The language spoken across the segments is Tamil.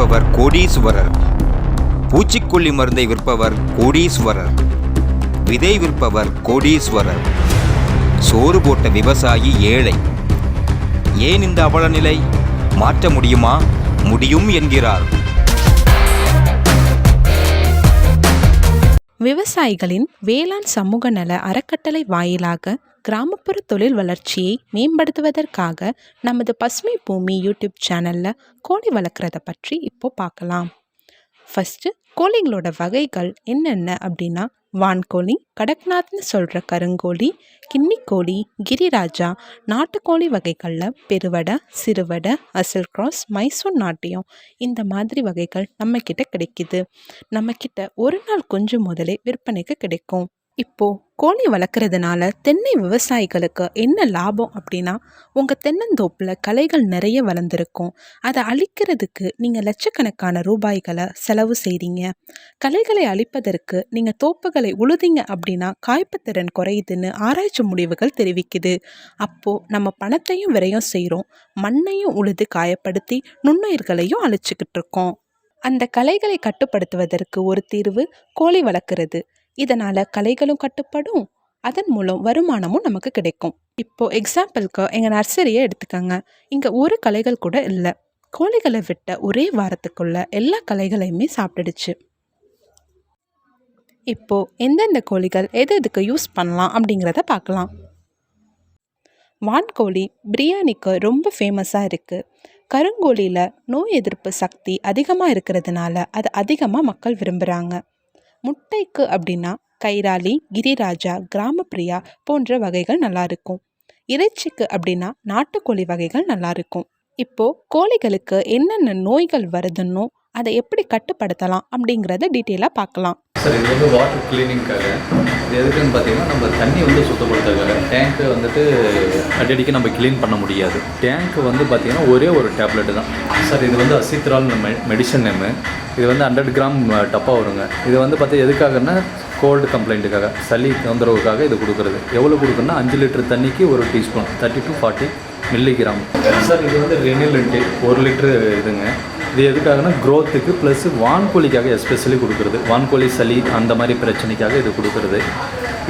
விற்பவர் கோடீஸ்வரர். பூச்சிக்கொல்லி மருந்தை விற்பவர் கோடீஸ்வரர். விதை விற்பவர் கோடீஸ்வரர். சோறு போட்ட விவசாயி ஏழை. ஏன் இந்த அவல நிலை மாற்ற முடியுமா? முடியும் என்கிறார். விவசாயிகளின் வேளாண் சமூக நல அறக்கட்டளை வாயிலாக கிராமப்புற தொழில் வளர்ச்சியை மேம்படுத்துவதற்காக நமது பசுமை பூமி யூடியூப் சேனலில் கோழி வளர்க்குறத பற்றி இப்போ பார்க்கலாம். ஃபஸ்ட்டு கோழிங்களோட வகைகள் என்னென்ன அப்படின்னா வான்கோழி கடக்நாத்னு சொல்கிற கருங்கோழி கின்னிக்கோழி கிரிராஜா நாட்டுக்கோழி வகைகளில் பெருவடை சிறுவடை அசல் கிராஸ் மைசூர் நாட்டியம் இந்த மாதிரி வகைகள் நம்மக்கிட்ட கிடைக்குது. நம்மக்கிட்ட ஒரு நாள் குஞ்சு முதலே விற்பனைக்கு கிடைக்கும். இப்போ கோழி வளர்க்குறதுனால தென்னை விவசாயிகளுக்கு என்ன லாபம் அப்படின்னா உங்கள் தென்னந்தோப்பில் கலைகள் நிறைய வளர்ந்துருக்கும். அதை அழிக்கிறதுக்கு நீங்கள் லட்சக்கணக்கான ரூபாய்களை செலவு செய்கிறீங்க கலைகளை அழிப்பதற்கு நீங்கள் தோப்புகளை உழுதிங்க அப்படின்னா காய்ப்புத்திறன் குறையுதுன்னு ஆராய்ச்சி முடிவுகள் தெரிவிக்குது. அப்போது நம்ம பணத்தையும் விரையும் செய்கிறோம் மண்ணையும் உழுது காயப்படுத்தி நுண்ணுயிர்களையும் அழிச்சிக்கிட்டு இருக்கோம். அந்த கலைகளை கட்டுப்படுத்துவதற்கு ஒரு தீர்வு கோழி வளர்க்குறது. இதனால் கலைகளும் கட்டுப்படும் அதன் மூலம் வருமானமும் நமக்கு கிடைக்கும். இப்போ எக்ஸாம்பிளுக்கு எங்கள் நர்சரியை எடுத்துக்கோங்க. இங்கே ஒரு கலைகள் கூட இல்லை. கோழிகளை விட்ட ஒரே வாரத்துக்குள்ள எல்லா கலைகளையுமே சாப்பிட்டுடுச்சு. இப்போ எந்தெந்த கோழிகள் எது எதுக்கு யூஸ் பண்ணலாம் அப்படிங்கிறத பார்க்கலாம். வான்கோழி பிரியாணிக்கு ரொம்ப ஃபேமஸாக இருக்குது கருங்கோழியில் நோய் எதிர்ப்பு சக்தி அதிகமாக இருக்கிறதுனால அது அதிகமாக மக்கள் விரும்புகிறாங்க முட்டைக்கு அப்படின்னா கைராலி கிரிராஜா கிராமப்பிரியா போன்ற வகைகள் நல்லா இருக்கும். இறைச்சிக்கு அப்படின்னா நாட்டுக்கோழி வகைகள் நல்லா இருக்கும். இப்போ கோழிகளுக்கு என்னென்ன நோய்கள் வருதுன்னோ அதை எப்படி கட்டுப்படுத்தலாம் அப்படிங்கிறத டீட்டெயிலாக பார்க்கலாம். சார் இது வந்து வாட்டர் கிளீனிங்காக இது எதுக்குன்னு பார்த்தீங்கன்னா நம்ம தண்ணி வந்து சுத்தப்படுத்துறதுக்காக. டேங்க்கை வந்துட்டு அடிக்கடிக்கு நம்ம க்ளீன் பண்ண முடியாது. டேங்க்கு வந்து பார்த்தீங்கன்னா ஒரே ஒரு டேப்லெட் தான். சார் இது வந்து அசித்ரால் மெ மெடிசன் நேமு இது வந்து ஹண்ட்ரட் கிராம் டப்பா வருங்க. இது வந்து பார்த்தா எதுக்காகன்னா கோல்டு கம்ப்ளைண்ட்டுக்காக சளி தொந்தரவுக்காக இது கொடுக்குறது. எவ்வளோ கொடுக்குன்னா அஞ்சு லிட்டர் தண்ணிக்கு ஒரு teaspoon thirty to forty milligram sir இது வந்து ரெனிலண்ட்டு ஒரு லிட்ரு இதுங்க. இது எதுக்காகனா க்ரோத்துக்கு ப்ளஸ் வான்கோழிக்காக எஸ்பெஷலி கொடுக்குறது. வான்கோழி சளி அந்த மாதிரி பிரச்சனைக்காக இது கொடுக்குறது.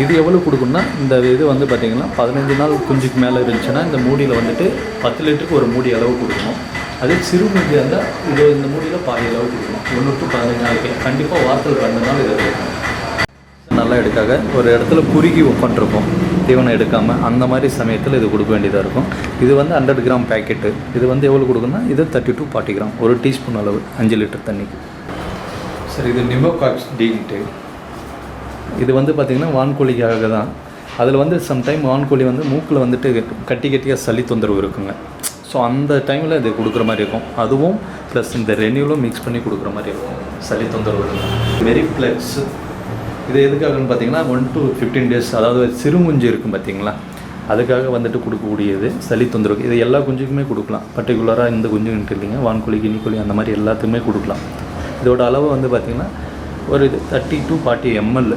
இது எவ்வளோ கொடுக்குன்னா இந்த இது வந்து பார்த்திங்கன்னா பதினஞ்சு நாள் குஞ்சுக்கு மேலே இருந்துச்சுன்னா இந்த மூடியில் வந்துட்டு பத்து லிட்டருக்கு ஒரு மூடி அளவு கொடுக்கணும். அதே சிறு மூடியாக இருந்தால் இது இந்த மூடியில் பாதி அளவு கொடுக்கணும். ஒன்று டு பதினஞ்சு நாளைக்கு. கண்டிப்பாக வாரத்தில் ரெண்டு நாள் இதை கொடுக்கணும். நல்லா எடுக்காக ஒரு இடத்துல குறுகி உட்காந்துருக்கும் தீவனம் எடுக்காமல் அந்த மாதிரி சமயத்தில் இது கொடுக்க வேண்டியதாக இருக்கும். இது வந்து ஹண்ட்ரட் கிராம் பேக்கெட்டு இது வந்து எவ்வளோ கொடுக்குன்னா இது தேர்ட்டி டு ஃபார்ட்டி கிராம் ஒரு டீஸ்பூன் அளவு அஞ்சு லிட்டர் தண்ணிக்கு. சார் இது நிமோகாக்ஸ் டீன்ட்டு இது வந்து பார்த்திங்கன்னா வான்கோழிக்காக தான். அதில் வந்து சம்டைம் வான்கோழி வந்து மூக்கில் வந்துட்டு கட்டி கட்டியாக சளி தொந்தரவு இருக்குங்க. ஸோ அந்த டைமில் இது கொடுக்குற மாதிரி இருக்கும். அதுவும் ப்ளஸ் இந்த ரெனியூலும் மிக்ஸ் பண்ணி கொடுக்குற மாதிரி இருக்கும். சளி தொந்தரவு இருக்கும் மெரிப்ளெக்ஸ் இது எதுக்காகன்னு பார்த்தீங்கன்னா ஒன் டு ஃபிஃப்டீன் டேஸ் அதாவது சிறுமுஞ்சு இருக்கும் பார்த்தீங்களா? அதுக்காக வந்துட்டு கொடுக்கக்கூடியது சளி தொந்தரவு இது எல்லா குஞ்சுக்குமே கொடுக்கலாம். பர்டிகுலராக இந்த குஞ்சுன்ட்டு இல்லைங்க வான்கோழி கினிக்கோழி அந்த மாதிரி எல்லாத்துக்குமே கொடுக்கலாம். இதோட அளவு வந்து பார்த்திங்கன்னா ஒரு இது தேர்ட்டி டு ஃபார்ட்டி எம்எல்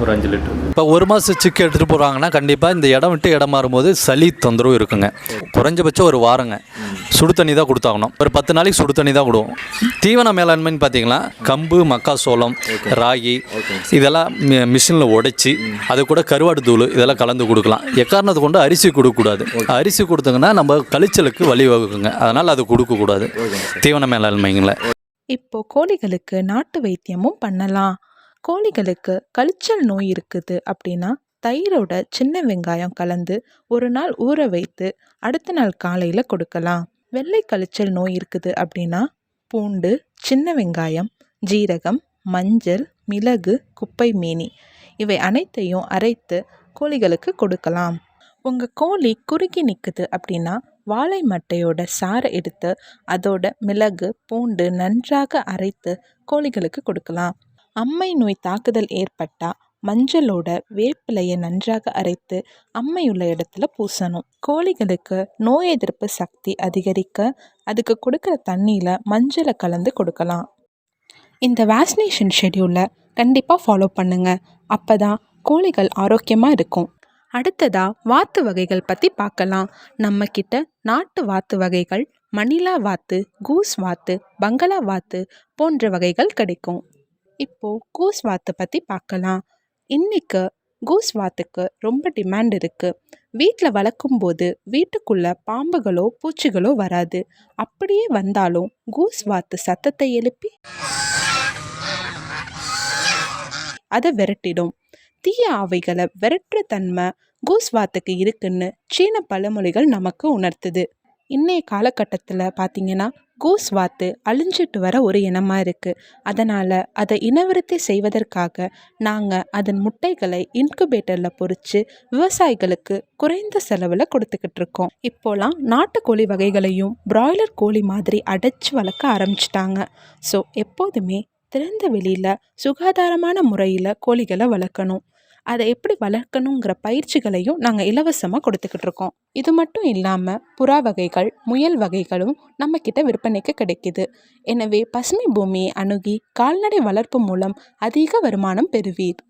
ஒரு அஞ்சு லிட்டர். இப்போ ஒரு மாதம் சிக்கு எடுத்துகிட்டு போகிறாங்கன்னா கண்டிப்பாக இந்த இடம் விட்டு இடம் மாறும்போது சளி தொந்தரவு இருக்குங்க. குறைஞ்சபட்சம் ஒரு வாரங்க. சுடு தண்ணி தான் கொடுத்தாகணும். ஒரு பத்து நாளைக்கு சுடு தண்ணி தான் கொடுவோம் தீவன மேலாண்மைன்னு பார்த்தீங்கன்னா கம்பு மக்காசோளம் ராகி இதெல்லாம் மிஷினில் உடைச்சி அது கூட கருவாடு தூள் இதெல்லாம் கலந்து கொடுக்கலாம். எக்காரணத்தை கொண்டு அரிசி கொடுக்கக்கூடாது. அரிசி கொடுத்தங்கன்னா நம்ம கழிச்சலுக்கு வழிவகுக்குங்க. அதனால் அது கொடுக்கக்கூடாது. தீவன மேலாண்மைங்கள. இப்போ கோழிகளுக்கு நாட்டு வைத்தியமும் பண்ணலாம். கோழிகளுக்கு கழிச்சல் நோய் இருக்குது அப்படின்னா தயிரோட சின்ன வெங்காயம் கலந்து ஒரு நாள் ஊற வைத்து அடுத்த நாள் காலையில் கொடுக்கலாம். வெள்ளை கழிச்சல் நோய் இருக்குது அப்படின்னா பூண்டு சின்ன வெங்காயம் ஜீரகம் மஞ்சள் மிளகு குப்பை மேனி இவை அனைத்தையும் அரைத்து கோழிகளுக்கு கொடுக்கலாம். உங்கள் கோழி குறுகி நிற்குது அப்படின்னா வாழை மட்டையோட சாறை எடுத்து அதோட மிளகு பூண்டு நன்றாக அரைத்து கோழிகளுக்கு கொடுக்கலாம். அம்மை நோய் தாக்குதல் ஏற்பட்டால் மஞ்சளோட வேப்பிலையை நன்றாக அரைத்து அம்மையுள்ள இடத்துல பூசணும். கோழிகளுக்கு நோய் எதிர்ப்பு சக்தி அதிகரிக்க அதுக்கு கொடுக்குற தண்ணியில் மஞ்சளை கலந்து கொடுக்கலாம். இந்த வேக்சினேஷன் ஷெடியூலை கண்டிப்பாக ஃபாலோ பண்ணுங்கள் அப்போ தான் கோழிகள் ஆரோக்கியமாக இருக்கும். அடுத்ததாக வாத்து வகைகள் பற்றி பார்க்கலாம். நம்மக்கிட்ட நாட்டு வாத்து வகைகள் மணிலா வாத்து கூஸ் வாத்து பங்களா வாத்து போன்ற வகைகள் கிடைக்கும். இப்போ கூஸ் வாத்து பற்றி பார்க்கலாம் இன்னைக்கு கூஸ் வாத்துக்கு ரொம்ப டிமாண்ட் இருக்குது வீட்டில் வளர்க்கும்போது வீட்டுக்குள்ளே பாம்புகளோ பூச்சிகளோ வராது. அப்படியே வந்தாலும் கூஸ் வாத்து சத்தத்தை எழுப்பி அதை விரட்டிடும். தீய ஆவைகளை விரட்டுற தன்மை கூஸ் வாத்துக்கு இருக்குன்னு சீன பழமொழிகள் நமக்கு உணர்த்துது. இன்றைய காலகட்டத்தில் பார்த்தீங்கன்னா கூஸ் வாத்து அழிஞ்சிட்டு வர ஒரு இனமாக இருக்குது அதனால் அதை இனவிருத்தி செய்வதற்காக நாங்கள் அதன் முட்டைகளை இன்குபேட்டரில் பொறிச்சு விவசாயிகளுக்கு குறைந்த செலவில் கொடுத்துக்கிட்டு இருக்கோம். இப்போலாம் நாட்டுக்கோழி வகைகளையும் பிராய்லர் கோழி மாதிரி அடைச்சி வளர்க்க ஆரம்பிச்சிட்டாங்க. ஸோ எப்போதுமே திறந்த வெளியில் சுகாதாரமான முறையில் கோழிகளை வளர்க்கணும். அதை எப்படி வளர்க்கணுங்கிற பயிற்சிகளையும் நாங்கள் இலவசமாக கொடுத்துக்கிட்டு இருக்கோம். இது மட்டும் இல்லாமல் புறா வகைகள் முயல் வகைகளும் நம்மக்கிட்ட விற்பனைக்கு கிடைக்குது. எனவே பசுமை பூமியை அணுகி கால்நடை வளர்ப்பு மூலம் அதிக வருமானம் பெறுவீர்.